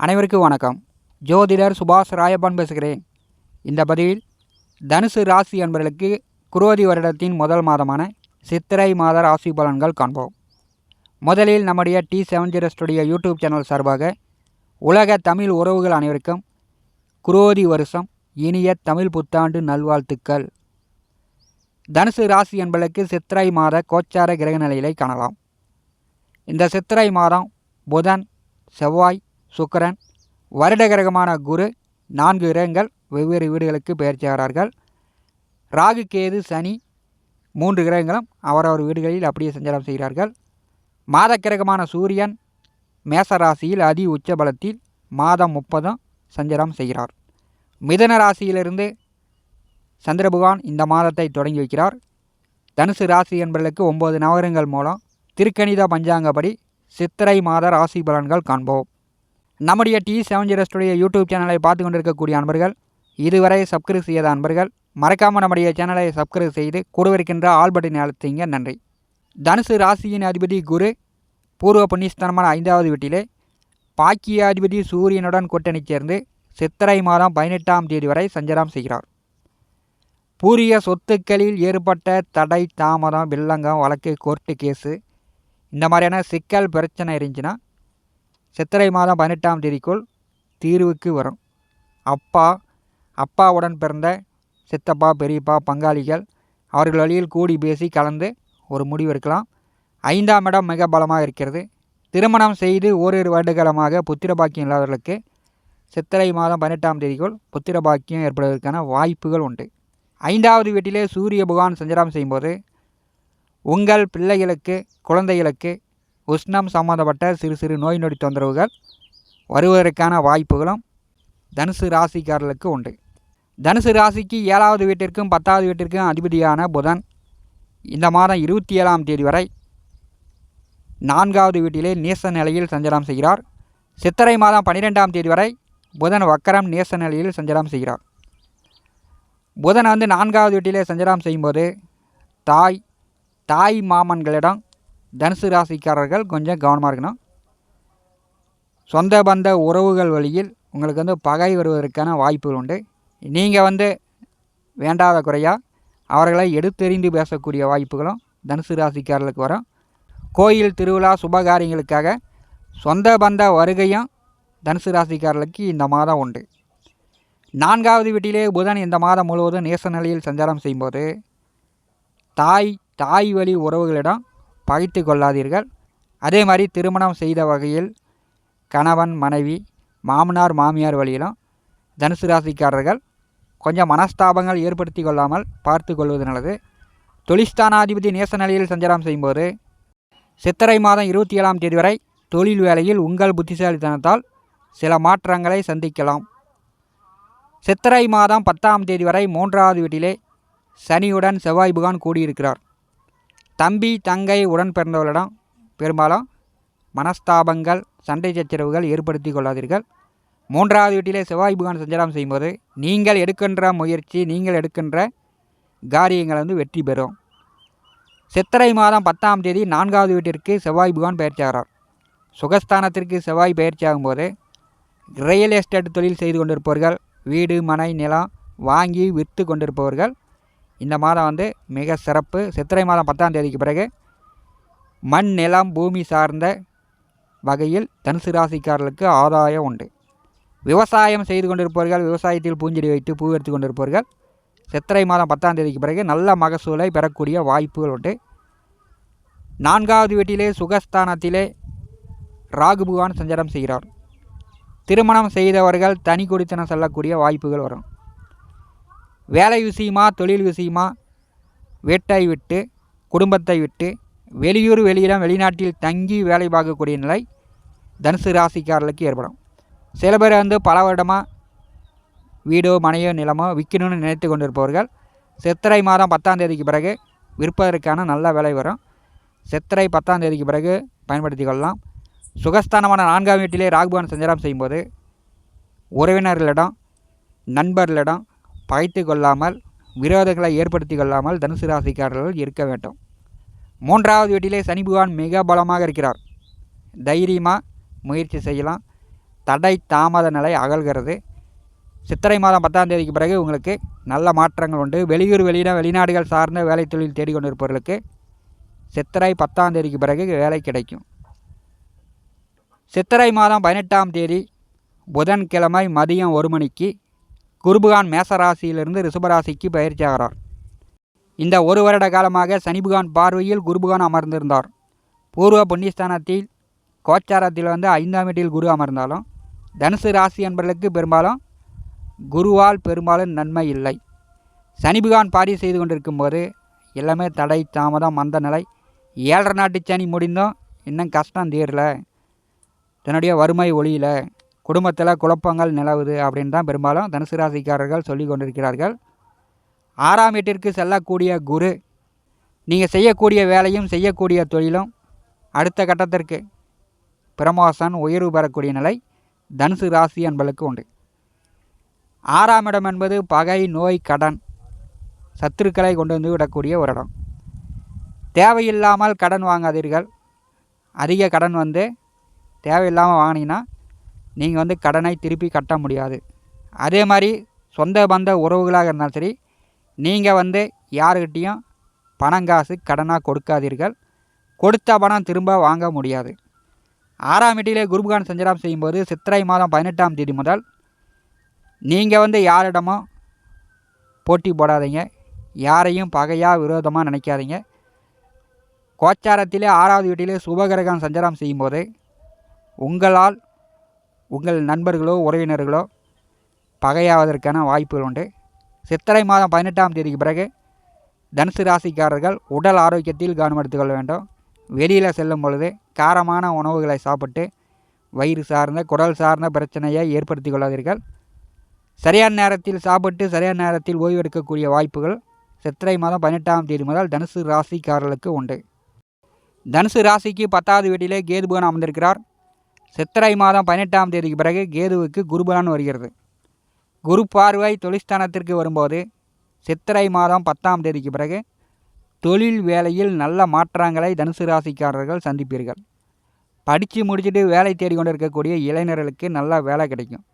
அனைவருக்கும் வணக்கம். ஜோதிடர் சுபாஷ் ராயப்பன் பேசுகிறேன். இந்த பதிவில் தனுசு ராசி என்பவர்களுக்கு குரோதி வருடத்தின் முதல் மாதமான சித்திரை மாத ராசி பலன்கள் காண்போம். முதலில் நம்முடைய T seven zero studio YouTube channel சார்பாக உலக தமிழ் உறவுகள் அனைவருக்கும் குரோதி வருஷம் இனிய தமிழ் புத்தாண்டு நல்வாழ்த்துக்கள். தனுசு ராசி என்பதற்கு சித்திரை மாத கோச்சார கிரக நிலையிலை காணலாம். இந்த சித்திரை மாதம் புதன் செவ்வாய் சுக்கரன் வருட கிரகமான குரு நான்கு கிரகங்கள் வெவ்வேறு வீடுகளுக்கு பெயர்ச்சியாகிறார்கள் ராகு கேது சனி மூன்று கிரகங்களும் அவரவர் வீடுகளில் அப்படியே சஞ்சாரம் செய்கிறார்கள். மாத கிரகமான சூரியன் மேச ராசியில் அதி உச்ச பலத்தில் மாதம் முப்பதும் சஞ்சாரம் செய்கிறார். மிதன ராசியிலிருந்து சந்திரபகவான் இந்த மாதத்தை தொடங்கி வைக்கிறார். தனுசு ராசி என்பவர்களுக்கு ஒன்பது நவகரங்கள் மூலம் திருக்கணித பஞ்சாங்கப்படி சித்திரை மாத ராசி பலன்கள் காண்போம். நம்முடைய T seven zero studio YouTube சேனலை பார்த்து கொண்டிருக்கக்கூடிய அன்பர்கள் இதுவரை சப்ஸ்கிரைப் செய்யாத அன்பர்கள் மறக்காமல் நம்முடைய சேனலை சப்ஸ்கிரைப் செய்து கூடவிருக்கின்ற ஆல் பட்டனை அழுத்திங்க நன்றி. தனுசு ராசியின் அதிபதி குரு பூர்வ புண்ணியஸ்தானமான ஐந்தாவது வீட்டிலே பாக்கிய அதிபதி சூரியனுடன் கூட்டணி சேர்ந்து சித்திரை மாதம் பதினெட்டாம் தேதி வரை சஞ்சாரம் செய்கிறார். பூரிய சொத்துக்களில் ஏற்பட்ட தடை தாமதம் வில்லங்கம் வழக்கு கோர்ட்டு கேஸு இந்த மாதிரியான சிக்கல் பிரச்சனை இருந்துச்சுன்னா சித்திரை மாதம் பதினெட்டாம் தேதிக்குள் தீர்வுக்கு வரும். அப்பா அப்பாவுடன் பிறந்த சித்தப்பா பெரியப்பா பங்காளிகள் அவர்கள் வழியில் கூடி பேசி கலந்து ஒரு முடிவு எடுக்கலாம். ஐந்தாம் இடம் மிக பலமாக இருக்கிறது. திருமணம் செய்து ஓரிரு வருடகாலமாக புத்திர பாக்கியம் இல்லாதவர்களுக்கு சித்திரை மாதம் பதினெட்டாம் தேதிக்குள் புத்திர பாக்கியம் ஏற்படுவதற்கான வாய்ப்புகள் உண்டு. ஐந்தாவது வீட்டிலே சூரிய பகவான் சஞ்சாரம் செய்யும்போது உங்கள் பிள்ளைகளுக்கு குழந்தைகளுக்கு உஷ்ணம் சம்மந்தப்பட்ட சிறு சிறு நோய் நொடி தொந்தரவுகள் வருவதற்கான வாய்ப்புகளும் தனுசு ராசிக்காரர்களுக்கு உண்டு. தனுசு ராசிக்கு ஏழாவது வீட்டிற்கும் பத்தாவது வீட்டிற்கும் அதிபதியான புதன் இந்த மாதம் இருபத்தி ஏழாம் தேதி வரை நான்காவது வீட்டிலே நேச நிலையில் சஞ்சலம் செய்கிறார். சித்திரை மாதம் பன்னிரெண்டாம் தேதி வரை புதன் வக்கரம் நேச நிலையில் சஞ்சலம் செய்கிறார். புதன் வந்து நான்காவது வீட்டிலே சஞ்சாரம் செய்யும்போது தாய் தாய் மாமன்களிடம் தனுசு ராசிக்காரர்கள் கொஞ்சம் கவனமாக இருக்கணும். சொந்த பந்த உறவுகள் வழியில் உங்களுக்கு வந்து பகை வருவதற்கான வாய்ப்புகள் உண்டு. நீங்கள் வந்து வேண்டாத குறையாக அவர்களை எடுத்தெறிந்து பேசக்கூடிய வாய்ப்புகளும் தனுசு ராசிக்காரர்களுக்கு வரும். கோயில் திருவிழா சுபகாரியங்களுக்காக சொந்த பந்த வருகையும் தனுசு ராசிக்காரர்களுக்கு இந்த மாதம் உண்டு. நான்காவது வீட்டிலே புதன் இந்த மாதம் முழுவதும் நேச நிலையில் சஞ்சாரம் செய்யும்போது தாய் தாய் வழி உறவுகளிடம் பகைத்து கொள்ளாதீர்கள். அதே மாதிரி திருமணம் செய்த வகையில் கணவன் மனைவி மாமனார் மாமியார் வழியிலும் தனுசு ராசிக்காரர்கள் கொஞ்சம் மனஸ்தாபங்கள் ஏற்படுத்தி கொள்ளாமல் பார்த்து கொள்வது நல்லது. தொழிஸ்தானாதிபதி நேச நிலையில் சஞ்சாரம் செய்யும்போது சித்திரை மாதம் இருபத்தி ஏழாம் தேதி வரை தொழில் வேலையில் உங்கள் புத்திசாலித்தனத்தால் சில மாற்றங்களை சந்திக்கலாம். சித்திரை மாதம் பத்தாம் தேதி வரை மூன்றாவது வீட்டிலே சனியுடன் செவ்வாய் புகான் கூடியிருக்கிறார். தம்பி தங்கை உடன் பிறந்தவர்களிடம் பெரும்பாலும் மனஸ்தாபங்கள் சண்டை சச்சரவுகள் ஏற்படுத்தி கொள்ளாதீர்கள். மூன்றாவது வீட்டிலே செவ்வாய் புகான் சஞ்சாரம் செய்யும்போது நீங்கள் எடுக்கின்ற முயற்சி நீங்கள் எடுக்கின்ற காரியங்கள் வந்து வெற்றி பெறும். சித்திரை மாதம் பத்தாம் தேதி நான்காவது வீட்டிற்கு செவ்வாய் புகான் பயிற்சியாகிறார் சுகஸ்தானத்திற்கு செவ்வாய் பயிற்சி ஆகும்போது ரியல் எஸ்டேட் தொழில் செய்து கொண்டிருப்பவர்கள் வீடு மனை நிலம் வாங்கி விற்று கொண்டிருப்பவர்கள் இந்த மாதம் வந்து மிக சிறப்பு. சித்திரை மாதம் பத்தாம் தேதிக்கு பிறகு மண் நிலம் பூமி சார்ந்த வகையில் தனுசு ராசிக்காரர்களுக்கு ஆதாயம் உண்டு. விவசாயம் செய்து கொண்டிருப்பவர்கள் விவசாயத்தில் பூஞ்செடி வைத்து பூ எடுத்து கொண்டிருப்பவர்கள் சித்திரை மாதம் பத்தாம் தேதிக்கு பிறகு நல்ல மகசூலை பெறக்கூடிய வாய்ப்புகள் உண்டு. நான்காவது வீட்டிலே சுகஸ்தானத்திலே ராகு பகவான் சஞ்சாரம் செய்கிறார். திருமணம் செய்தவர்கள் தனி குடித்தனம் செல்லக்கூடிய வாய்ப்புகள் வரும். வேலை விஷயமா தொழில் விஷயமா வீட்டை விட்டு குடும்பத்தை விட்டு வெளியூர் வெளியிடம் வெளிநாட்டில் தங்கி வேலை பார்க்கக்கூடிய நிலை தனுசு ராசிக்காரர்களுக்கு ஏற்படும். சில பேர் வந்து பல வருடமாக வீடோ மனையோ நிலமோ விற்கணும்னு நினைத்து கொண்டிருப்பவர்கள் சித்திரை மாதம் பத்தாம் தேதிக்கு பிறகு விற்பதற்கான நல்ல விலை வரும். சித்திரை பத்தாம் தேதிக்கு பிறகு பயன்படுத்தி கொள்ளலாம். சுகஸ்தானமான நான்காம் வீட்டிலே ராகுபான் சஞ்சாரம் செய்யும்போது உறவினர்களிடம் நண்பர்களிடம் பகைத்து கொள்ளாமல் விரோதங்களை ஏற்படுத்தி கொள்ளாமல் தனுசு ராசிக்காரர்கள் இருக்க வேண்டும். மூன்றாவது வீட்டிலே சனி பகவான் மிக பலமாக இருக்கிறார். தைரியமாக முயற்சி செய்யலாம். தடை தாமத நிலை அகல்கிறது. சித்திரை மாதம் பத்தாம் தேதிக்கு பிறகு உங்களுக்கு நல்ல மாற்றங்கள் உண்டு. வெளியூர் வெளியிட வெளிநாடுகள் சார்ந்த வேலை தொழில் தேடிக்கொண்டிருப்பவர்களுக்கு சித்திரை பத்தாம் தேதிக்கு பிறகு வேலை கிடைக்கும். சித்திரை மாதம் பதினெட்டாம் தேதி புதன்கிழமை மதியம் ஒரு மணிக்கு குருபகான் மேசராசியிலிருந்து ரிஷபராசிக்கு பயிற்சியாகிறார். இந்த ஒரு வருட காலமாக சனிபுகான் பார்வையில் குருபகான் அமர்ந்திருந்தார். பூர்வ புண்ணியஸ்தானத்தில் கோச்சாரத்தில் வந்து ஐந்தாம் வீட்டில் குரு அமர்ந்தாலும் தனுசு ராசி என்பவர்களுக்கு பெரும்பாலும் குருவால் பெரும்பாலும் நன்மை இல்லை. சனிபுகான் பாரி செய்து கொண்டிருக்கும் போது எல்லாமே தடை தாமதம் மந்த நிலை. ஏழரை நாட்டு சனி முடிந்தும். இன்னும் கஷ்டம் தீரல. தன்னுடைய வறுமை ஒளியில குடும்பத்தில் குழப்பங்கள் நிலவுது அப்படின்னு தான் பெரும்பாலும் தனுசு ராசிக்காரர்கள் சொல்லி கொண்டிருக்கிறார்கள். ஆறாம் வீட்டிற்கு செல்லக்கூடிய குரு நீங்கள் செய்யக்கூடிய வேலையும் செய்யக்கூடிய தொழிலும் அடுத்த கட்டத்திற்கு பிரமோசன் உயர்வு பெறக்கூடிய நிலை தனுசு ராசி என்பளுக்கு உண்டு. ஆறாம் இடம் என்பது பகை நோய் கடன் சத்துருக்களை கொண்டு வந்து விடக்கூடிய ஒரு இடம். தேவையில்லாமல் கடன் வாங்காதீர்கள். அதிக கடன் வந்து தேவையில்லாமல் வாங்கினீங்கன்னா நீங்கள் வந்து கடனை திருப்பி கட்ட முடியாது. அதே மாதிரி சொந்த பந்த உறவுகளாக இருந்தாலும் சரி நீங்கள் வந்து யாருக்கிட்டேயும் பணம் காசு கடனாக கொடுக்காதீர்கள். கொடுத்த பணம் திரும்ப வாங்க முடியாது. ஆறாம் வீட்டிலே குருபகான் சஞ்சலம் செய்யும்போது சித்திரை மாதம் பதினெட்டாம் தேதி முதல் நீங்கள் வந்து யாரிடமும் போட்டி போடாதீங்க. யாரையும் பகையாக விரோதமாக நினைக்காதீங்க. கோச்சாரத்திலே ஆறாவது வீட்டிலே சுபகிரகம் சஞ்சாரம் செய்யும்போது உங்களால் உங்கள் நண்பர்களோ உறவினர்களோ பகையாவதற்கான வாய்ப்புகள் உண்டு. சித்திரை மாதம் பதினெட்டாம் தேதிக்கு பிறகு தனுசு ராசிக்காரர்கள் உடல் ஆரோக்கியத்தில் கவனம் எடுத்துக்கொள்ள வேண்டும். வெளியில் செல்லும் பொழுது காரமான உணவுகளை சாப்பிட்டு வயிறு சார்ந்த குடல் சார்ந்த பிரச்சனையை ஏற்படுத்தி கொள்ளாதீர்கள். சரியான நேரத்தில் சாப்பிட்டு சரியான நேரத்தில் ஓய்வு எடுக்கக்கூடிய வாய்ப்புகள் சித்திரை மாதம் பதினெட்டாம் தேதி முதல் தனுசு ராசிக்காரர்களுக்கு உண்டு. தனுசு ராசிக்கு பத்தாவது வீட்டிலே கேதுபுகன் அமர்ந்திருக்கிறார். சித்திரை மாதம் பதினெட்டாம் தேதிக்கு பிறகு கேதுவுக்கு குருபலன் வருகிறது. குரு பார்வை தொழிற்ஸ்தானத்திற்கு வரும்போது சித்திரை மாதம் பத்தாம் தேதிக்கு பிறகு தொழில் வேலையில் நல்ல மாற்றங்களை தனுசு ராசிக்காரர்கள் சந்திப்பீர்கள். படித்து முடிச்சுட்டு வேலை தேடி கொண்டு இருக்கக்கூடிய இளைஞர்களுக்கு நல்ல வேலை கிடைக்கும்.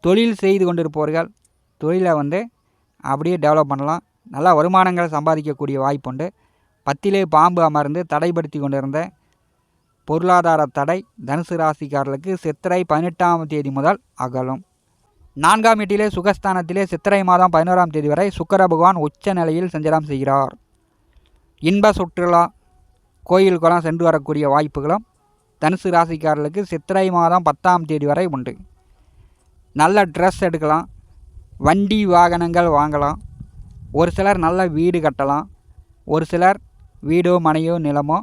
தொழில் செய்து கொண்டிருப்பவர்கள் தொழிலை வந்து அப்படியே டெவலப் பண்ணலாம். நல்ல வருமானங்களை சம்பாதிக்கக்கூடிய வாய்ப்புண்டு. பத்திலே பாம்பு அமர்ந்து தடைப்படுத்தி கொண்டிருந்த பொருளாதார தடை தனுசு ராசிக்காரர்களுக்கு சித்திரை பதினெட்டாம் தேதி முதல் அகலும். நான்காம் வீட்டிலே சுகஸ்தானத்திலே சித்திரை மாதம் பதினோராம் தேதி வரை சுக்கர பகவான் உச்ச நிலையில் சஞ்சலம் செய்கிறார். இன்ப சுற்றுலா கோயில் குளம் சென்று வரக்கூடிய வாய்ப்புகளும் தனுசு ராசிக்காரர்களுக்கு சித்திரை மாதம் பத்தாம் தேதி வரை உண்டு. நல்ல ட்ரெஸ் எடுக்கலாம் வண்டி வாகனங்கள் வாங்கலாம் ஒரு சிலர் நல்ல வீடு கட்டலாம் ஒரு சிலர் வீடோ மனையோ நிலமோ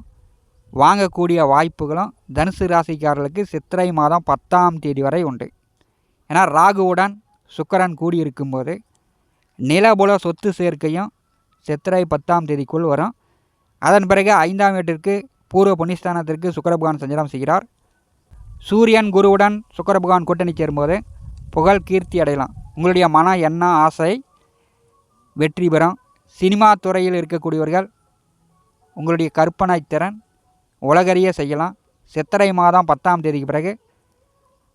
வாங்கக்கூடிய வாய்ப்புகளும் தனுசு ராசிக்காரர்களுக்கு சித்திரை மாதம் பத்தாம் தேதி வரை உண்டு. ஏன்னா ராகுவுடன் சுக்கரன் கூடியிருக்கும்போது நிலபுல சொத்து சேர்க்கையும் சித்திரை பத்தாம் தேதிக்குள் வரும். அதன் பிறகு ஐந்தாம் வீட்டிற்கு பூர்வ புண்ணியஸ்தானத்திற்கு சுக்கர பகவான் சஞ்சாரம் செய்கிறார். சூரியன் குருவுடன் சுக்கரபகவான் கூட்டணி சேரும்போது புகழ் கீர்த்தி அடையலாம். உங்களுடைய மன எண்ண ஆசை வெற்றி பெறும். சினிமா துறையில் இருக்கக்கூடியவர்கள் உங்களுடைய கற்பனை திறன் உலகறிய செய்யலாம். சித்திரை மாதம் பத்தாம் தேதிக்கு பிறகு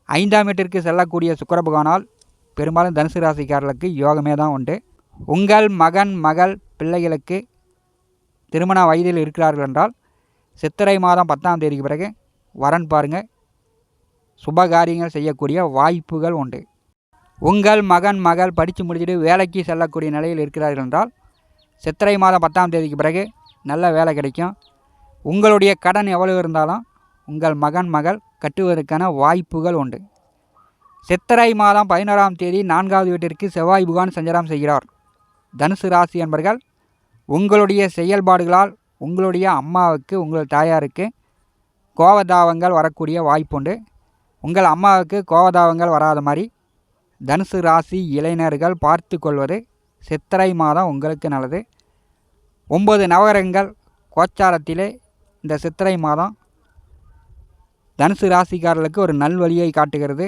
ஐந்தாம் வீட்டிற்கு செல்லக்கூடிய சுக்கர பகவானால் பெரும்பாலும் தனுசு ராசிக்காரர்களுக்கு யோகமே தான் உண்டு. உங்கள் மகன் மகள் பிள்ளைகளுக்கு திருமண வயதில் இருக்கிறார்கள் என்றால் சித்திரை மாதம் பத்தாம் தேதிக்கு பிறகு வரன் பாருங்கள் சுபகாரியங்கள் செய்யக்கூடிய வாய்ப்புகள் உண்டு. உங்கள் மகன் மகள் படித்து முடிச்சுட்டு வேலைக்கு செல்லக்கூடிய நிலையில் இருக்கிறார்கள் என்றால் சித்திரை மாதம் பத்தாம் தேதிக்கு பிறகு நல்ல வேலை கிடைக்கும். உங்களுடைய கடன் எவ்வளவு இருந்தாலும் உங்கள் மகன் மகள் கட்டுவதற்கான வாய்ப்புகள் உண்டு. சித்திரை மாதம் பதினோராம் தேதி நான்காவது வீட்டிற்கு செவ்வாய் புகான் சஞ்சாரம் செய்கிறார். தனுசு ராசி என்பர்கள் உங்களுடைய செயல்பாடுகளால் உங்களுடைய அம்மாவுக்கு உங்கள் தாயாருக்கு கோவதாவங்கள் வரக்கூடிய வாய்ப்புண்டு. உங்கள் அம்மாவுக்கு கோவதாவங்கள் வராத மாதிரி தனுசு ராசி இளைஞர்கள் பார்த்து கொள்வது சித்திரை மாதம் உங்களுக்கு நல்லது. ஒம்பது நவகரங்கள் கோச்சாரத்திலே இந்த சித்திரை மாதம் தனுசு ராசிக்காரர்களுக்கு ஒரு நல்வழியை காட்டுகிறது.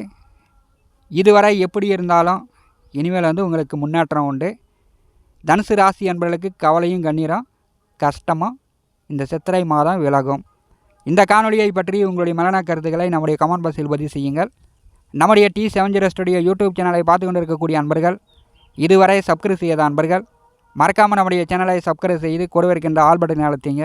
இதுவரை எப்படி இருந்தாலும் இனிமேல் வந்து உங்களுக்கு முன்னேற்றம் உண்டு. தனுசு ராசி என்பவர்களுக்கு கவலையும் கண்ணீரும் கஷ்டமும் இந்த சித்திரை மாதம் விலகும். இந்த காணொலியை பற்றி உங்களுடைய மலன கருத்துக்களை நம்முடைய கமெண்ட் பாக்ஸில் பதிவு செய்யுங்கள். நம்முடைய டி செவன் ஸ்டுடியோ யூடியூப் சேனலை பார்த்து கொண்டு இருக்கக்கூடிய அன்பர்கள் இதுவரை சப்ஸ்கிரைப் செய்யாத அன்பர்கள் மறக்காமல் நம்முடைய சேனலை சப்ஸ்கிரைப் செய்து கொடுவிருக்கின்ற ஆல் பட்டன் அழுத்திங்க.